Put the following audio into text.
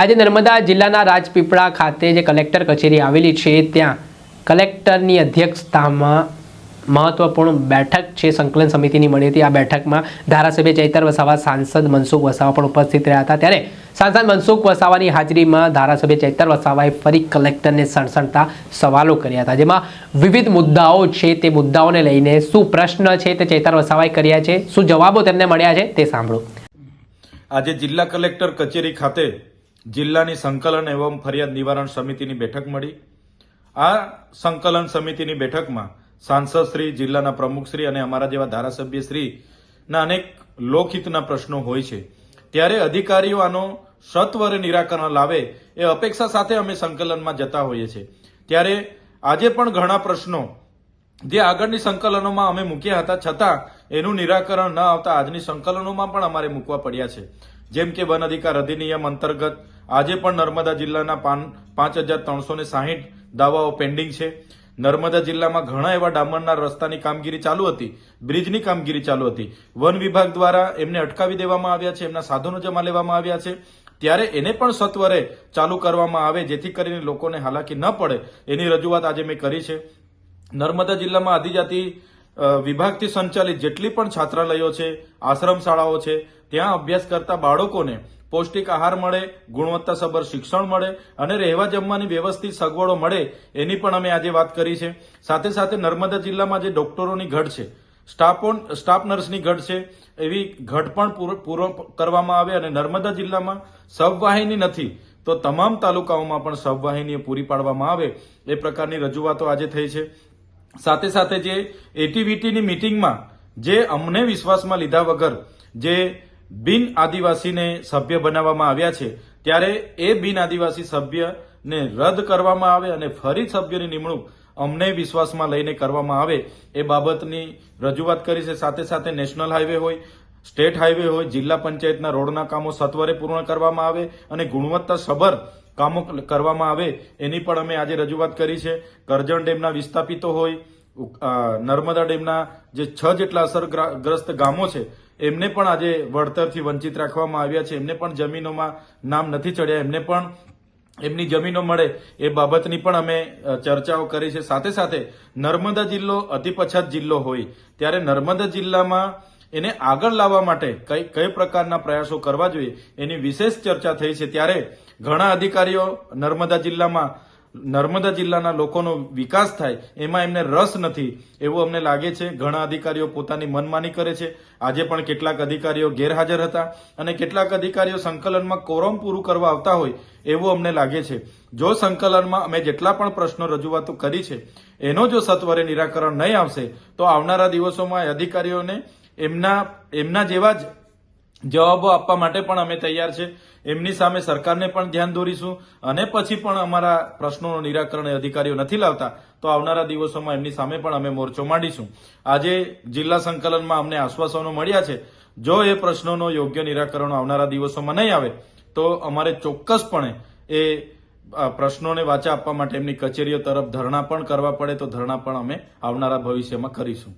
આજે નર્મદા જિલ્લાના રાજપીપળા ખાતે જે કલેક્ટર કચેરી આવેલી છે, ત્યાં કલેક્ટરની અધ્યક્ષતામાં મહત્વપૂર્ણ બેઠક છે, સંકલન સમિતિની મળી હતી. આ બેઠકમાં ધારાસભ્ય ચૈતર વસાવા, સાંસદ મનસુખ વસાવા પણ ઉપસ્થિત રહ્યા હતા. ત્યારે સાંસદ મનસુખ વસાવાની હાજરીમાં ધારાસભ્ય ચૈતર વસાવાએ ફરી કલેક્ટરને સણસણતા સવાલો કર્યા હતા, જેમાં વિવિધ મુદ્દાઓ છે, તે મુદ્દાઓને લઈને શું પ્રશ્ન છે, તે ચૈતર વસાવાએ કર્યા છે, શું જવાબો તેમને મળ્યા છે, તે સાંભળો. આજે જિલ્લા કલેક્ટર કચેરી ખાતે જિલ્લાની સંકલન એવં ફરિયાદ નિવારણ સમિતિની બેઠક મળી. આ સંકલન સમિતિની બેઠકમાં સાંસદશ્રી જિલ્લાના પ્રમુખશ્રી અને અમારા જેવા ધારાસભ્ય શ્રીના અનેક લોકહિતના પ્રશ્નો હોય છે. ત્યારે અધિકારીઓ આનો સત્વરે નિરાકરણ લાવે એ અપેક્ષા સાથે અમે સંકલનમાં જતા હોઈએ છીએ. ત્યારે આજે પણ ઘણા પ્રશ્નો જે આગળની સંકલનોમાં અમે મૂક્યા હતા, છતાં એનું નિરાકરણ ન આવતા આજની સંકલનોમાં પણ અમારે મૂકવા પડ્યા છે. જેમ કે વન અધિકાર અધિનિયમ અંતર્ગત આજે પણ નર્મદા જિલ્લાના પાંચ હજાર ત્રણસો ને દાવાઓ પેન્ડિંગ છે. નર્મદા જિલ્લામાં ઘણા એવા ડામરના રસ્તાની કામગીરી ચાલુ હતી, બ્રિજની કામગીરી ચાલુ હતી. વન વિભાગ દ્વારા એમને અટકાવી દેવામાં આવ્યા છે, એમના સાધનો જમા લેવામાં આવ્યા છે. ત્યારે એને પણ સત્વરે ચાલુ કરવામાં આવે, જેથી કરીને લોકોને હાલાકી ન પડે. એની રજૂઆત આજે મેં કરી છે. નર્મદા જિલ્લામાં આદિજાતિ વિભાગથી સંચાલિત જેટલી પણ છાત્રાલયો છે આશ્રમ શાળાઓ છે, ત્યાં અભ્યાસ કરતા બાળકોને પૌષ્ટિક આહાર મળે, ગુણવત્તાસભર શિક્ષણ મળે અને રહેવા જમવાની વ્યવસ્થિત સગવડો મળે એની પણ અમે આજે વાત કરી છે. સાથે સાથે નર્મદા જિલ્લામાં જે ડોક્ટરોની ઘટ છે, સ્ટાફ સ્ટાફ નર્સની ઘટ છે, એવી ઘટ પણ પૂરો- કરવામાં આવે અને નર્મદા જિલ્લામાં સબવાહિની નથી, તો તમામ તાલુકાઓમાં પણ સબવાહિનીઓ પૂરી પાડવામાં આવે એ પ્રકારની રજૂઆતો આજે થઈ છે. સાથે સાથે જે એટીવીટીની મિટિંગમાં જે અમને વિશ્વાસમાં લીધા વગર જે બિન આદિવાસીને સભ્ય બનાવવામાં આવ્યા છે, ત્યારે એ બિન આદિવાસી સભ્યને રદ કરવામાં આવે અને ફરી સભ્યની નિમણૂક અમને વિશ્વાસમાં લઈને કરવામાં આવે એ બાબતની રજૂઆત કરી છે. સાથે સાથે નેશનલ હાઈવે હોય, સ્ટેટ હાઈવે હોય, જિલ્લા પંચાયતના રોડના કામો સત્વરે પૂર્ણ કરવામાં આવે અને ગુણવત્તાસભર કામો કરવામાં આવે, એની પણ અમે આજે રજૂઆત કરી છે. કરજણ ડેમના વિસ્થાપિતો હોય નર્મદા ડેમના જે છ જેટલા અસરગ્રસ્ત ગામો છે, એમને પણ આજે વળતરથી વંચિત રાખવામાં આવ્યા છે. એમને પણ જમીનોમાં નામ નથી ચડ્યા. એમને પણ એમની જમીનો મળે એ બાબતની પણ અમે ચર્ચાઓ કરી છે. સાથે સાથે નર્મદા જિલ્લો અતિ પછાત જિલ્લો હોય. ત્યારે નર્મદા જિલ્લામાં એને આગળ લાવવા માટે કઈ કઈ પ્રકારના પ્રયાસો કરવા જોઈએ, એની વિશેષ ચર્ચા થઈ છે. ત્યારે ઘણા અધિકારીઓ નર્મદા જિલ્લામાં, નર્મદા જિલ્લાના લોકોનો વિકાસ થાય, એમાં એમને રસ નથી. એવું અમને લાગે છે. ઘણા અધિકારીઓ પોતાની મનમાની કરે છે. આજે પણ કેટલાક અધિકારીઓ ગેરહાજર હતા અને કેટલાક અધિકારીઓ સંકલનમાં કોરમ પૂરું કરવા આવતા હોય, એવું અમને લાગે છે. જો સંકલનમાં અમે જેટલા પણ પ્રશ્નો રજૂઆતો કરી છે, એનો જો સત્વરે નિરાકરણ નહીં આવશે, તો આવનારા દિવસોમાં અધિકારીઓને એમના એમના જેવા જ જવાબો આપવા માટે પણ અમે તૈયાર છે. એમની સામે સરકારને પણ ધ્યાન દોરીશું અને પછી પણ અમારા પ્રશ્નોનું નિરાકરણ અધિકારીઓ નથી લાવતા તો આવનારા દિવસોમાં એમની સામે પણ અમે મોરચો માંડીશું. આજે જિલ્લા સંકલનમાં અમને આશ્વાસનો મળ્યા છે, જો એ પ્રશ્નોનો યોગ્ય નિરાકરણ આવનારા દિવસોમાં નહીં આવે, તો અમારે ચોક્કસપણે એ પ્રશ્નોને વાચા આપવા માટે એમની કચેરીઓ તરફ ધરણા પણ કરવા પડે તો ધરણા પણ અમે આવનારા ભવિષ્યમાં કરીશું.